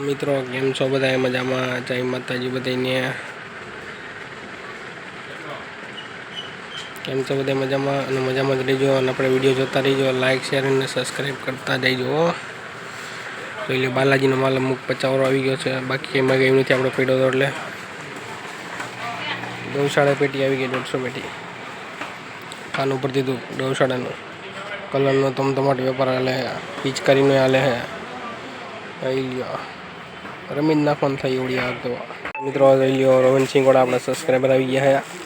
મિત્રો, કેમ છો બધા મજામાં? જય માતાજી બધાને કેમ છો બધા મજામાં? અને મજામાં જ રહેજો. અને આપણે વીડિયો જોતા રહીજો. લાઇક શેર અને સબસ્ક્રાઈબ કરતા જઈજો, હો. જોઈ લે, બાલાજીનો માલ અમુક પચાવરો આવી ગયો છે. બાકી એમાં ગયું નથી આપણે પેઢો તો એટલે. ગૌશાળા પેટી આવી ગઈ, દોઢસો પેટી. કાન ઉપર દીધું, ગૌશાળાનું. કલરનો તમ તમાટ વેપાર હાલે પિચકારીનો હાલે હે. આવી લ્યો. રમીજ નાખવાનું થઈ ઉડી તો. મિત્રો, જોઈ લ્યો, રોહનસિંહ ગોળા આપણા સબસ્ક્રાઈબર આવી ગયા છે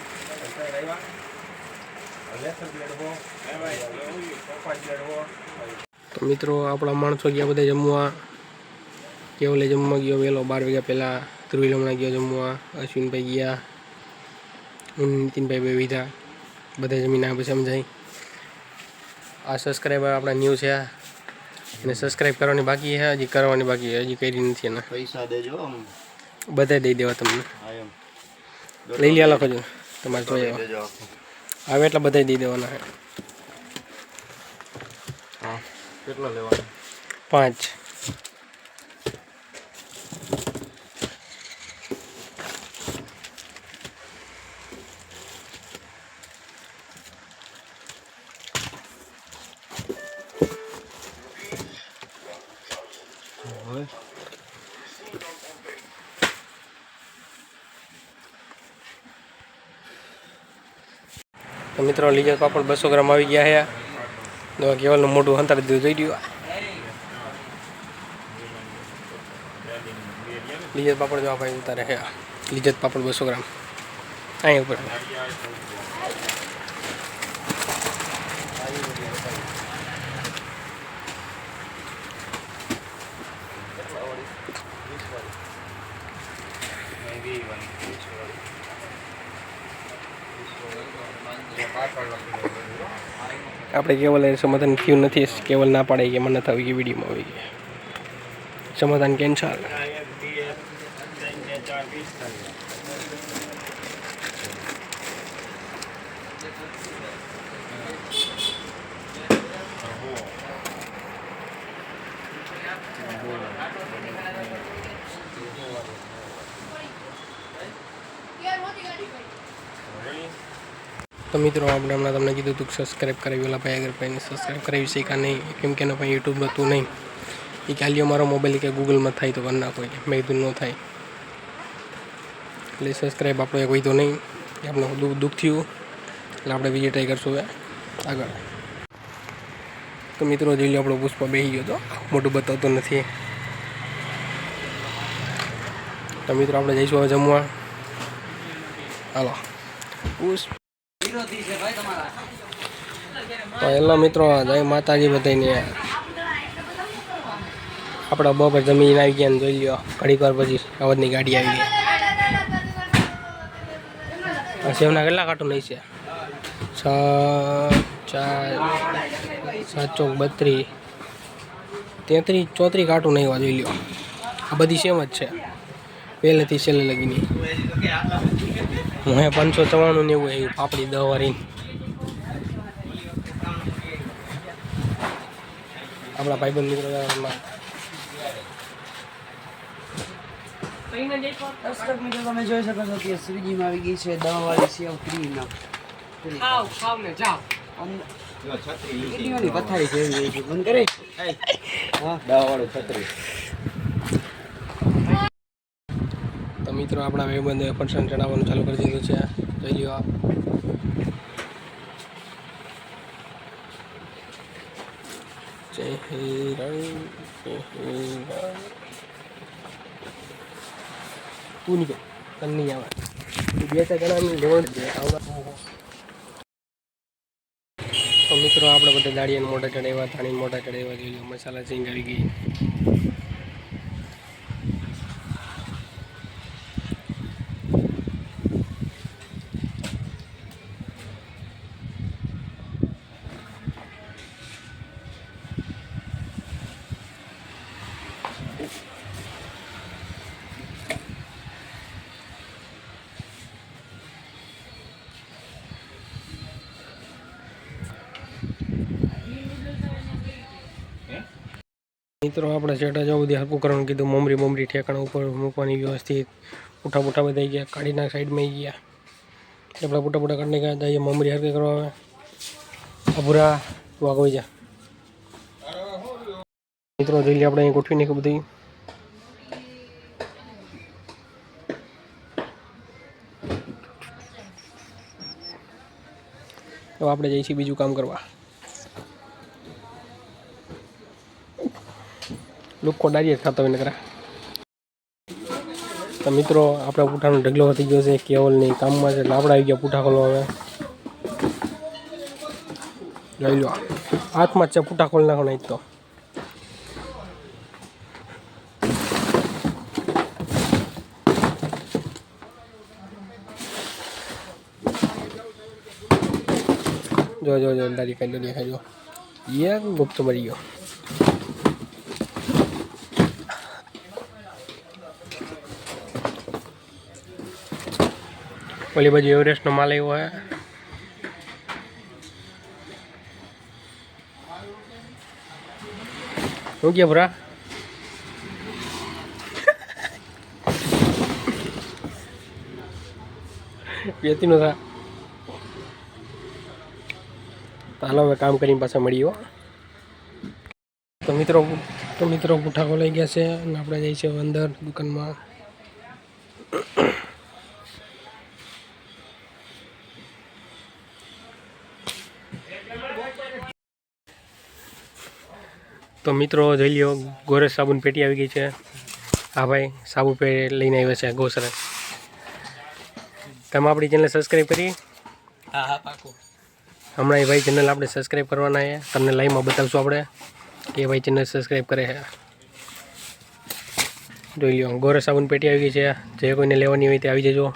તો મિત્રો, આપણા માણસો ગયા બધા જમવા. કેવલે જમવા ગયો? વહેલો બાર વાગ્યા પહેલાં ધ્રુવી હમણાં ગયો જમવા. અશ્વિનભાઈ ગયા. હું નીતિનભાઈ બે વિધા. બધા જમીને આ પછી સમજાય આ સબસ્ક્રાઈબર આપણા ન્યૂ છે અને સબસ્ક્રાઇબ કરવાની બાકી છે હજી કરવાની બાકી હજી કરી નથી એના. પૈસા દેજો બધા દઈ દેવા તમને. લઈ લે લખો છો તમારે જોઈએ આવે. એટલે બધા દઈ દેવાના છે. કેટલા લેવાના? પાંચ. તો મિત્રો લીજર પાપડ બસો ગ્રામ આવી ગયા હે તો કેવલનું મોટું હંતાડી દીધું, જોઈ ગયું લીજર પાપડ જો ભાઈ ઉતારે હે લીજર પાપડ બસો ગ્રામ. અહીં ઉપર. આપણે કેવલ સમાધાન થયું નથી કેવલ ના પાડે કે મને નથી આવી ગઈ વિડીયોમાં આવી ગઈ સમાધાન કેન્સલ તો મિત્રો, આપણે હમણાં તમને કીધું હતું કે સબસ્ક્રાઈબ કરાવી, ઓલા ભાઈ આગળ ભાઈને સબસ્ક્રાઈબ કરાવી છે નહીં, કેમ કે એના ભાઈ યુટ્યુબ હતું નહીં. એ ખાલી અમારો મારો મોબાઈલ કે ગૂગલમાં થાય તો કરી નાખો મેં કીધું ન થાય. એટલે સબસ્ક્રાઈબ આપણો એક તો નહીં આપણે દુઃખ દુઃખ થયું. એટલે આપણે બીજી ટ્રાય કરશું હવે આગળ. તો મિત્રો, જોઈ લો આપણો પુષ્પ બેસી ગયો તો મોટું બતાવતો નથી. તો મિત્રો, આપણે જઈશું હવે જમવા. હાલો. પુષ્પ. હેલો મિત્રો, જય માતાજી બધાને. આપણા બપોર જમીન આવી ગયા જોઈ લ્યો, ઘડીક વાર પછી અવધની ગાડી આવી ગઈ. સેવના કેટલા કાર્ટૂન નહીં છે છ, ચાર, સાત, ચોક, બત્રીસ, તેત્રીસ, ચોત્રીસ કાર્ટૂન આવ્યા જોઈ લ્યો. આ બધી સેમ જ છે. પહેલેથી છેલ્લે લગીની. હું એ પાંચસો ચવાણું ને એવું આવ્યું પાપડી દવારી વાળી આપણા ભાઈબંધ મિત્રો દર્શક મિત્રો તમે જોઈ શકો છો કે શ્રીજીમાં આવી ગઈ છે દવાવાળી સેવ ક્રીમ ખાવ ખાવ ને જાઓ પથારી જેવી છે? બંધ કરે? હા દવા વાળું છત્રી તો મિત્રો, આપણા ભાઈબંધે ફરસાણ ચડાવવાનું ચાલુ કરી દીધું છે. જોઈ લ્યો આપ. આવે બે ચાર તો મિત્રો, આપણે બધા દાળિયાને મોટા ચડાવ્યા ધાણી મોટા ચડાવ્યા, જોઈ લો મસાલા સિંગ આવી ગઈ. મિત્રો, આપણે છેટા જવું બધી હરકું કરવાનું કીધું. મમરી મમરી, ઠેકાણા ઉપર મૂકવાની વ્યવસ્થિત. પૂઠા પૂઠા બધા ગયા, કાઢીના સાઈડમાં ગયા. આપણા પૂટા પૂટા કાઢી ગયા જઈએ મમરી હરકી કરવા આવે. અભૂરા હોય જા. મિત્રો, જોઈ લઈએ આપણે અહીં ગોઠવી નાખ્યું બધી. તો આપણે જઈશું બીજું કામ કરવા. લોકો કોડારી ખાતો હોય નકરા. તો મિત્રો, આપણા પૂઠાનો ઢગલો થઈ ગયો છે, કેવલની કામમાં છે લાબડા આવી ગયા પૂઠા ખોલો હવે. લઈ લો. હાથમાં છે પૂઠા ખોલ નાખો નહીં તો. જો જો જો દાદી ખાઈ લો દેખાઈ જો. યે ગુપ્ત મરી ગયો. ઓલી બાજુ એવરેસ્ટનો માલ આવ્યો હે. શું કે ભરા? વેતીનો થા. તો હાલો હવે કામ કરીને પાછા મળીએ તો મિત્રો તો મિત્રો ગુઠાકો લઈ ગયા છે અને આપણે જઈએ છીએ અંદર દુકાનમાં. તો મિત્રો જોઈ લ્યો ગોરસ સાબુન પેટી આવી ગઈ છે. હા ભાઈ સાબુ પે લઈને આવ્યા છે ગોસરા તમે આપણી ચેનલ સબસ્ક્રાઈબ કરી? હા હા પાકું. હમણાં એ ભાઈ ચેનલ આપણે સબસ્ક્રાઈબ કરવાના છે. તમને લાઈવમાં બતાવશું આપણે કે ભાઈ ચેનલ સબસ્ક્રાઈબ કરે છે. જોઈ લ્યો ગોરસ સાબુન પેટી આવી ગઈ છે. જે કોઈને લેવાની હોય તે આવી જજો.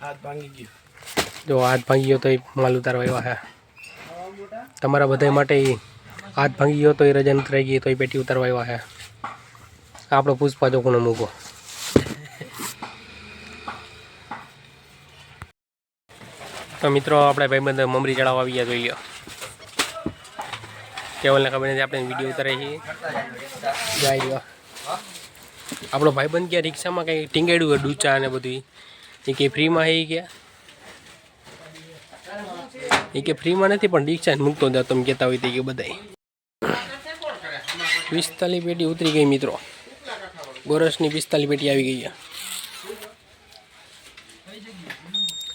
હાથ ભાંગી ગયો. જો હાથ ભાંગી ગયો તો એ માલ ઉતારવા આવ્યા છે. તમારા બધા માટે હાથ ભાંગી ગયો તો એ રજા નથી રહી ગઈ તો એ પેટી ઉતારવા આવ્યા છે. આપણો પુષ્પા ચોકનો મૂકો. તો મિત્રો, આપણે ભાઈબંધ મમરી ચડાવવા આવી ગયા, જોઈ લ્યો. કેવલને ખબર નથી, આપણે વીડિયો ઉતારે છીએ. જાય રહ્યો આપણો ભાઈબંધ ગયા રિક્ષામાં કંઈ ટીંગાડ્યું ડૂચા અને બધું એ કે ફ્રીમાં એ ગયા એ કે ફ્રીમાં નથી, પણ રિક્ષા મૂકતો જાવ તમે કહેતા હોય તે કે બધાય. પિસ્તાલીસ પેટી ઉતરી ગઈ મિત્રો. ગોરસની પિસ્તાલીસ પેટી આવી ગઈ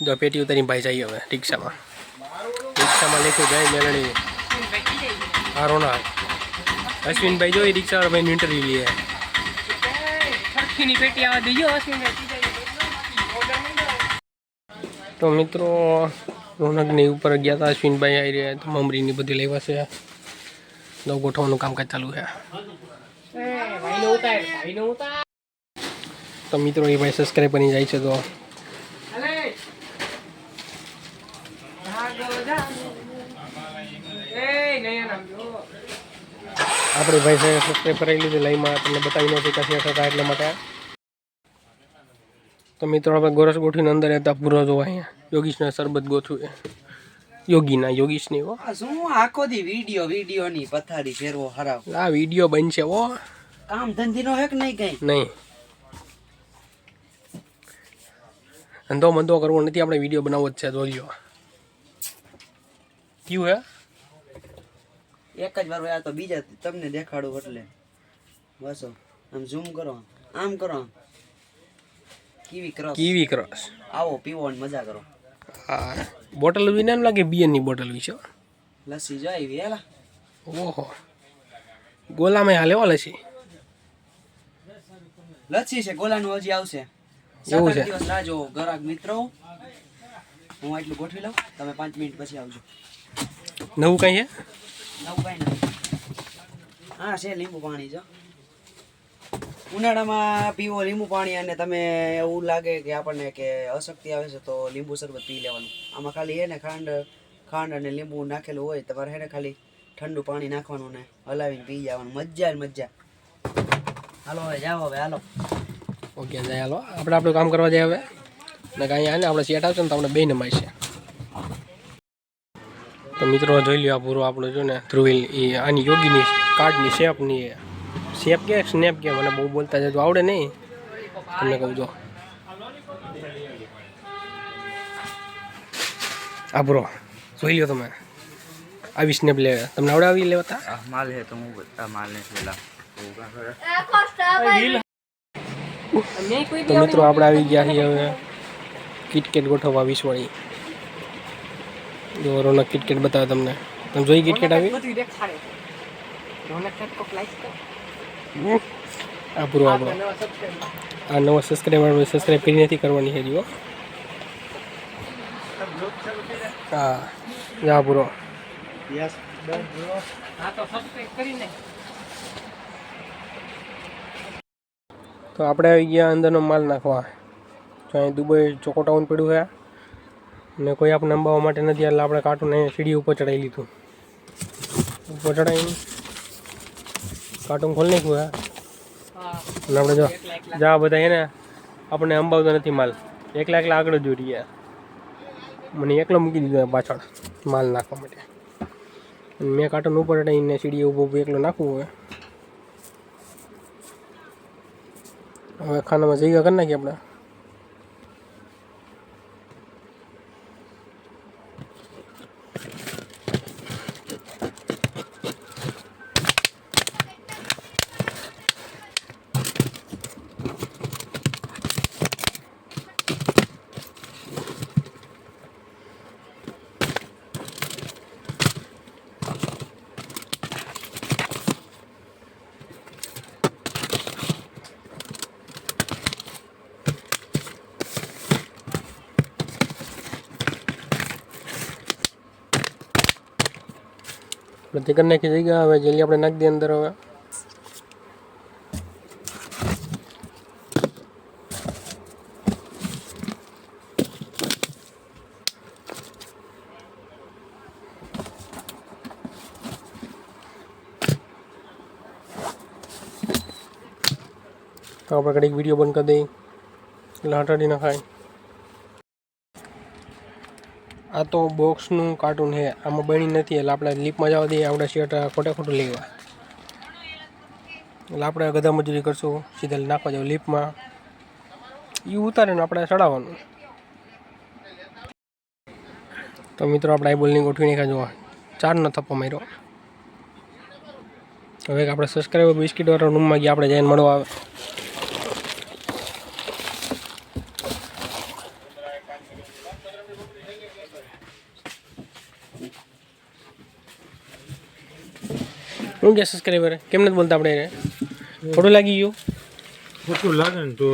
જો પેટી ઉતારીને ભાઈ જઈએ હવે રિક્ષામાં. રિક્ષામાં લેખું જાય મેળણી હારો ના અશ્વિનભાઈ જોઈ ભાઈ ઇન્ટરવ્યુ લઈએ સરખીની પેટી આવવા દેજો અશ્વિન તો મિત્રો રોનકની ઉપર ગયા હતા અશ્વિનભાઈ આવી રહ્યા તો મમરીની બધી લેવા છે. નવ ગોઠવવાનું કામકાજ ચાલુ છે. તો મિત્રો એ ભાઈ સબસ્ક્રાઈબ બની જાય છે તો. આપણે ભાઈ સાહેબ સબસ્ક્રાઈબ કરાવી લીધી લાઈમાં તમને બતાવી નથી કશી હતા એટલા માટે. તો મિત્રો આપણે ગોરસ ગોઠવીને અંદર હતા પૂરો જોવા અહીંયા. યોગીશના શરબત ગોઠવું યોગીના યોગીશની હો. શું આખો દી વીડિયો વીડિયો ની પથારી ફેરવો હરાવ. આ વીડિયો બનશે હો. કામ ધંધી નો હેક નહીં કઈ. નહીં. ધંધો મંધો કરવો નથી આપણે વીડિયો બનાવવો જ છે જોજો. કયું હે? એક જ વાર આ તો બીજા તમને દેખાડું એટલે. બસો. આમ ઝૂમ કરો. આમ કરો. કીવી ક્રોસ કીવી ક્રોસ આવો પીવો અને મજા કરો. હા. બોટલ વિના એમ લાગે બિયરની બોટલ વિશે લસ્સી જો આવી હેલા. ઓહો. ગોલામાં હાલે હો લસી લસ્સી છે ગોલાનું હજી આવશે. એવું છે? દિવસ રાહ જોવો ગરાક મિત્રો. હું આટલું ગોઠવી લઉં તમે પાંચ મિનિટ પછી આવજો. નવું કઈ છે? નવું કઈ નથી. હા છે લીંબુ પાણી જો. ઉનાળામાં પીવો લીંબુ પાણી અને તમે એવું લાગે કે આપણને કે અશક્તિ આવે છે, તો લીંબુ શરબત પી લેવાનું. આમાં ખાલી હે ને ખાંડ ખાંડ અને લીંબુ નાખેલું હોય, તમારે હે ને ખાલી ઠંડુ પાણી નાખવાનું ને હલાવીને પી જવાનું. મજા ને મજા. હાલો હવે જાઓ હવે, હાલો. ઓકે, જાય હાલો. આપણે આપણું કામ કરવા જાય હવે. ને કાંઈ આને આપણે સેટ આવશે ને તો આપણે બે નમાય છે તો મિત્રો જોઈ લ્યો આ પૂરો આપણો જો ને ધ્રુવીલ એ આની યોગીની કાર્ડની શેપની શેપ કે? સ્નેપ કે મને બહુ બોલતા જજો. આવડે નહીં. તમને કહું જો. આ બ્રો જોઈ લ્યો તમે. આવી સ્નેપ લે. તમને આવડે આવી લેવાતા? આ માલ હે તો હું બધા માલ ને પેલા તો મિત્રો આપણે આવી ગયા છીએ હવે કિટકેટ ગોઠવવા વીસવાળી જો રોનક કિટકેટ બતાવે તમને. તમે જોઈ કિટકેટ આવી? આ નવા subscriber. આ નવો સબસ્ક્રાઈબર સબસ્ક્રાઈબ કરી નથી કરવાની છે જુઓ હા જા પૂરો તો આપણે આવી ગયા અંદરનો માલ નાખવા. તો અહીં દુબઈ ચોકોટાઉન પડ્યું છે ને કોઈ આપણે અંબાવા માટે નથી એટલે આપણે કાર્ટૂન અહીં સીડી ઉપર ચડાવી લીધું. ઉપર ચડાવીને કાર્ટૂન ખોલી નાખ્યું હા. અને આપણે જો જા બધા એને આપણને અંબાવતો નથી માલ. એકલા એકલા આગળ જોઈ રહ્યા મને એકલો મૂકી દીધો પાછળ માલ નાખવા માટે. મેં કાર્ટૂન ઉપર એને સીડી ઊભો ઊભું એકલો નાખવું હોય. હવે ખાનામાં જગ્યા કરી નાખીએ આપણે. તે કરી નાખી જગ્યા. હવે જેલી આપણે નાખી દઈએ અંદર હવે. તો આપણે કડીક વીડિયો બંધ કરી દઈએ. એટલે હટાડી નખાય આ તો બોક્સનું કાર્ટૂન છે. આમાં બની નથી, એટલે આપણે લીપમાં જવા દઈએ, આપણે શર્ટ ખોટે ખોટું લેવા. એટલે આપણે ગધા મજૂરી કરશું, સીધા નાખવા જાવ લીપમાં એ ઉતારે ને આપણે ચડાવવાનું. તો મિત્રો, આપણે આઈબોલની ગોઠવીને નાખ્યા જોવા ચારનો થપ્પો માર્યો. હવે આપણે સબસ્ક્રાઈબર બિસ્કીટ વાળા રૂમમાં ગયા, આપણે જઈને મળવા આવે. હું કે સબસ્ક્રાઈબર કેમ નથી બોલતા આપણે એને? ખોટું લાગી ગયું. ખોટું લાગે ને તો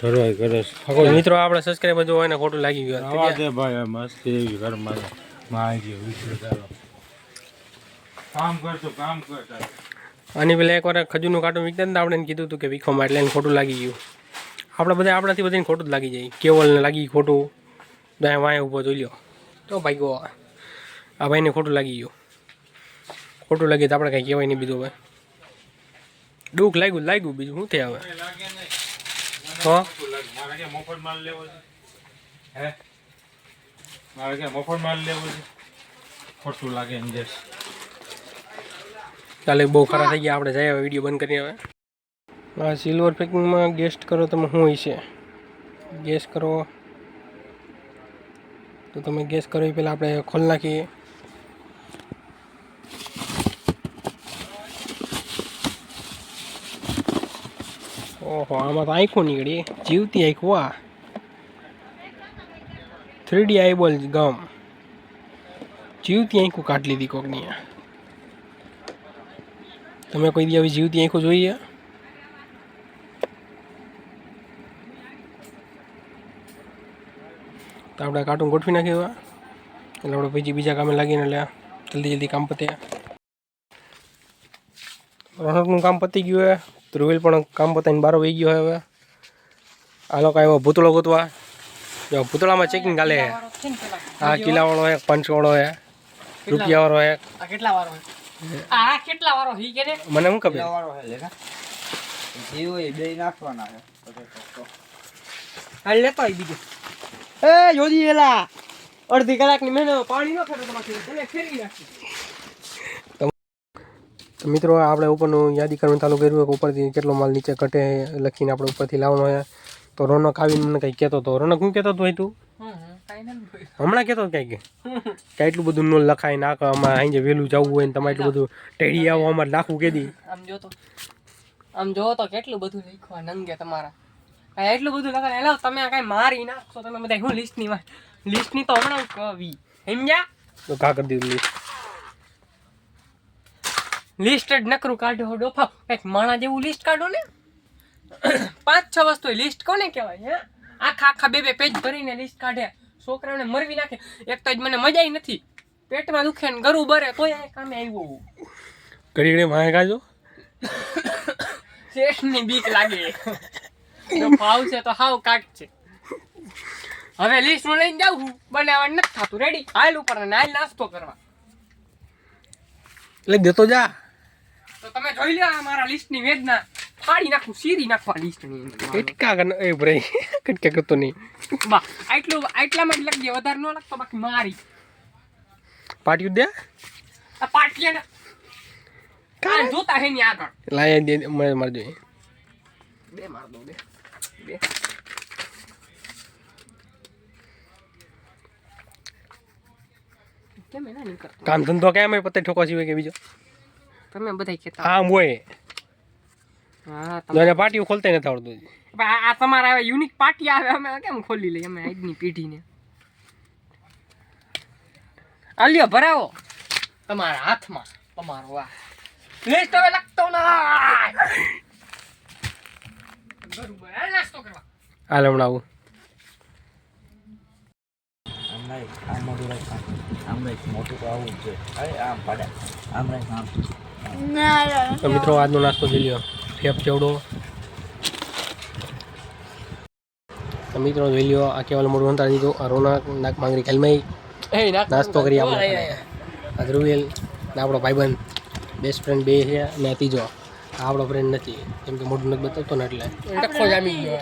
ધરવાય કરે છે. મિત્રો આપણે સબસ્ક્રાઈબર જો હોય ને ખોટું લાગી ગયું. આવા દે ભાઈ મસ્તી એવી ઘરમાં માં જે વીડિયો ચાલો કામ કરતો કામ કરતા અને પેલા એકવાર ખજૂરનું કાંટું વીકતા ને આપણે કીધું હતું કે વીખોમાં એટલે એને ખોટું લાગી ગયું. આપણે બધા આપણાથી બધાને ખોટું જ લાગી જાય. કેવલને લાગી ખોટું. દાય વાંય ઊભો જોઈ લ્યો. તો ભાઈ ગો. આ ભાઈને ખોટું લાગી ગયું. ખોટું લાગી તો આપણે કાંઈ કહેવાય નહીં બીજું હવે. દુઃખ લાગ્યું લાગ્યું બીજું. શું થાય હવે? હા? મારે કે મફત માલ લેવો છે હે મારે કે મફત માલ લેવો છે ખોટું લાગે ને જશ બહુ ખરા થઈ ગયા. આપણે જઈએ હવે, વીડિયો બંધ કરી હવે. આ સિલ્વર પેકિંગમાં ગેસ્ટ કરો તમે શું છે. ગેસ કરો. તો તમે ગેસ કરો એ પહેલાં આપણે ખોલી નાખીએ. ઓહો આમાં તો આંખો નીકળી. જીવતી આંખો આ થ્રી ડી આઈબોલ ગમ. જીવતી આંખો કાઢી લીધી કોકની આ. તમે કોઈ દી આવી જીવતી આંખો જોઈએ તો આપણે કાર્ટૂન ગોઠવી નાખ્યું. એટલે આપણે પછી બીજા કામે લાગીને લે. જલ્દી જલ્દી કામ પતે. રોનકનું કામ પતી ગયું ધ્રુવેલ પણ કામ પતાવીને બારો વહી ગયો હે હવે. આ લોકો આવ્યો ભૂતળો ગોતવા. જો ભૂતળામાં ચેકિંગ ચાલે. હે વાળો આ કિલ્લાવાળો હે પંચવાળો હે રૂપિયાવાળો હે આ કેટલા વારો આ કેટલા વારો હી કે મને શું ખબર. વાળો હે લેખા? જીવો એ બે નાખવાના હે હાલ લેતો આય બીજો. એ જોજી એલા. અડધી કલાકની મહેનત પાણી ન ખરે તમારે. ફેરવી નાખી મિત્રો આપણે ઉપરનું યાદી કરવાનું ચાલુ કર્યું કે ઉપરથી કેટલો માલ નીચે ઘટે લખીને આપણે ઉપરથી લાવવાનો હોય તો રોનક આવીને મને કંઈક કહેતો હતો રોનક હું કહેતો હતો ભાઈ તું? હમણાં કહેતો હતો કંઈક? કે એટલું બધું ન લખાય નાખ અમારે અહીં જે વહેલું જવું હોય ને તમારે એટલું બધું ટેડી આવો અમારે નાખવું કેદી આમ જો તો આમ જો તો કેટલું બધું લખવા નંગે તમારા. કાંઈ એટલું બધું લખાય. એલા તમે આ કાંઈ મારી નાખશો તમે બધા હું લિસ્ટની લિસ્ટની તો હમણાં કવી સમજ્યા? તો કા કરી દીધું list. લિસ્ટ જ નકરું કાઢો ડોફા. કંઈક માણા જેવું લિસ્ટ કાઢો ને. પાંચ છ વસ્તુ લિસ્ટ કોને કહેવાય હે? આખા આખા બે બે પેજ ભરીને લિસ્ટ કાઢે. છોકરાઓને મરવી નાખે. એક તો જ મને મજા નથી. પેટમાં દુખે ને ગરું બરે તોય આ કામે આવ્યો કરીને માય કાજો શેઠની બીક લાગે. જો ભાવ છે તો હાવ કાટ છે. હવે લિસ્ટ હું લઈને જાઉં છું. બનાવવાનું નથી થતું. રેડી હાલ ઉપર ને હાલ નાસ્તો કરવા. એટલે દેતો જા. તો તમે જોઈ લો આ મારા લિસ્ટની વેદના. ફાડી નાખું સીરી નાખવા લિસ્ટની કટકા કર એ ભાઈ કટકા કરતો નહીં. બા આટલું આટલામાં જ લખજે વધારે ન લખતો બાકી મારી. પાટિયું દે. આ પાટિયાના. કાં? જોતા હે ની આગળ. લાય દે મને મારે જોઈએ. બે માર દો બે. બે. કેમ એના નહીં કરતો? કામ ધંધો કેમ એ પત્તે ઠોકો સિવાય કે બીજો? તમે બધા કહેતા આમ હોય. હા તમે પાટિયું ખોલતા નથી આવડતું આ આ તમારા હવે યુનિક પાર્ટી આવે અમે કેમ ખોલી લઈએ? અમે આજની પેઢીને. આલ્યો ભરાવો. તમારા હાથમાં તમારો વાહ લિસ્ટ હવે લખતો ના બરોબર હાલ નાસ્તો કરવા. આમ નહીં આમ મોટું રાખ આમ. રાખ મોટું આવું જ છે. આમ પાડે. આમ રાખ આમ. તો મિત્રો આજનો નાસ્તો જોઈ લ્યો. ફેફ ચેવડો. તો મિત્રો જોઈ લ્યો આ કેવલ મોડું અંતર દીધું આ રોનક નાક માંગરી ખેલમાઈ. નાસ્તો કરી આપણે. આ ધ્રુવેલ ને આપણો ભાઈબંધ બેસ્ટ ફ્રેન્ડ બે છે અને ત્રીજો. આપણો ફ્રેન્ડ નથી. કેમ કે મોઢું નથી બતાવતો ને એટલે. જામી ગયો.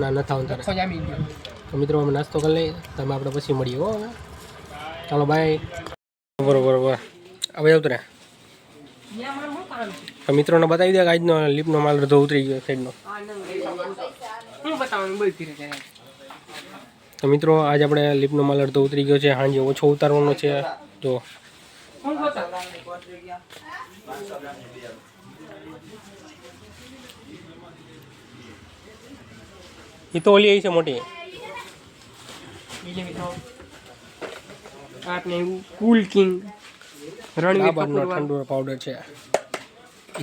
ના નથા જામી ગયો. તો મિત્રો અમે નાસ્તો કરી લઈએ. તમે આપણે પછી મળીએ હો ચાલો બાય બરોબર બરોબર. હવે આવતું રે ત્યાં મારું શું કામ છે તો મિત્રોને બતાવી દે કે આજનો લીપનો માલ અડધો ઉતરી ગયો સાઈડનો તો મિત્રો આજ આપણે લીપનો માલ અડધો ઉતરી ગયો છે હાંજે ઓછો ઉતારવાનો છે તો એ તો ઓલી છે મોટી. કુલ કિંગ. રણવીર ડાબરનો કપૂર ઠંડુ પાવડર છે.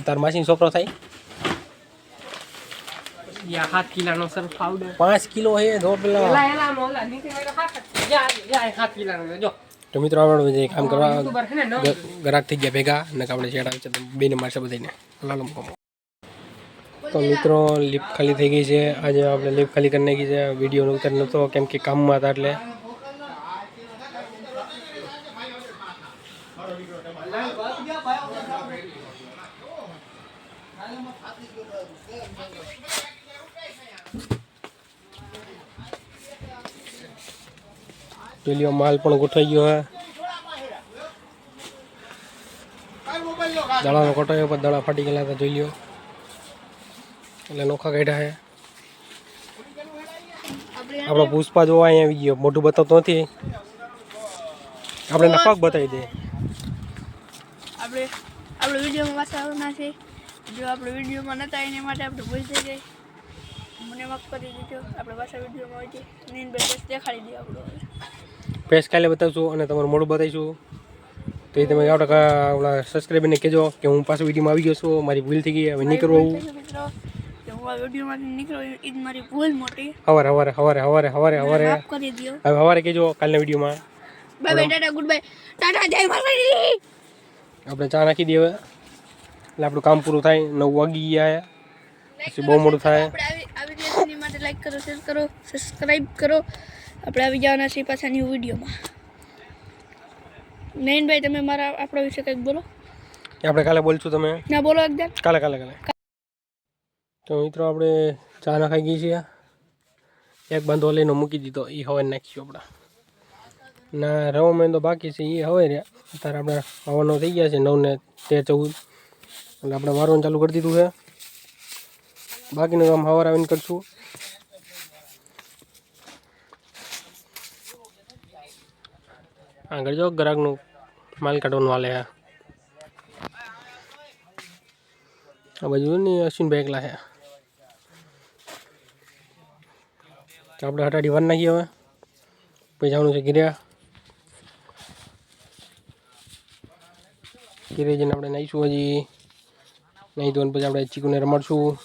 તાર માસીનો છોકરો થાય? યા હાથ કિલાનો સર પાવડર પાંચ કિલો હે દો પેલા. એલા એલા આમ નીચે મેલો હાથ જ. યા યા હાથ કિલાનો જો. તો મિત્રો આપણે જે કામ કરવા ગ્રાહક થઈ ગયા ભેગા ને આપણે શેડ આવે છે બેને મારશે બધાને લાલો મૂકો તો મિત્રો લિફ્ટ ખાલી થઈ ગઈ છે. આજે આપણે લિફ્ટ ખાલી કરી નાખી છે. વીડિયો ઉતર નહોતો કેમ કે કામમાં હતા એટલે. પેલીઓ માલ પણ ગોઠવાઈ ગયો હે. દાણાનો કટાયો, પણ દડા ફાટી ગયેલા હતા, જોઈ લ્યો. એટલે નોખા કાઢ્યા છે આપણો પુષ્પા જોવા અહીંયા આવી ગયો. મોટું બતાવતો નથી. આપણે નફાક બતાવી દે. આપણે આપણે વિડીયોમાં આવવાના છે જો આપણે વિડીયોમાં નતા એના માટે આપણે ભૂલી ગઈ. મને માફ કરી દીધો આપણે પાછા વિડીયોમાં હોય છે નીન બેસ દેખાડી દઈએ આપણો ફેસ કાલે બતાવશું અને તમારું મોઢું બતાવીશું. તો એ તમે આવડે ઓલા સબસ્ક્રાઈબરને કહેજો કે હું પાછો વિડીયોમાં આવી ગયો છું. મારી ભૂલ થઈ ગઈ હવે નીકળવું મોટી. હવારે હવારે હવારે હવારે હવારે હવારે. હવે હવારે કહેજો કાલના વિડીયોમાં. Bye bye ta-ta goodbye ta-ta જય માતાજી. આપણે ચા નાખી દઈએ હવે. એટલે આપણું કામ પૂરું થાય. નવ વાગી ગયા પછી બહુ મોડું થાય. આવી માટે લાઈક કરો શેર કરો સબસ્ક્રાઇબ કરો. આપણે આવી જવાના છીએ પાછા ન્યૂ વિડીયોમાં. નયનભાઈ તમે મારા આપણા વિશે કંઈક બોલો? આપણે કાલે બોલશું તમે? ના બોલો એકદમ. કાલે કાલે કાલે. તો મિત્રો આપણે ચા નાખાઈ ગઈ છીએ. એક બાંધો લઈને મૂકી દીધો. એ હવે નાખીશું આપણે. ના રવામાં તો બાકી છે. એ હવે રહ્યા. અત્યારે આપણે હવાનો થઈ ગયા છે. નવ ને તેર ચૌદ. એટલે આપણે વારવાનું ચાલુ કરી દીધું છે. બાકીનું કામ હવાર આવીને કરશું. આગળ જો ગ્રાહકનું માલ કાઢવાનું હાલે હા આ બાજુ ને અશ્વિનભાઈ એકલા હે આપણે હટાડી વાર નાખીએ હવે. પછી જવાનું છે ગિર્યા ગિરે જઈને આપણે નાહીશું હજી. નહીં તો પછી આપણે ચીકુને રમાડશું.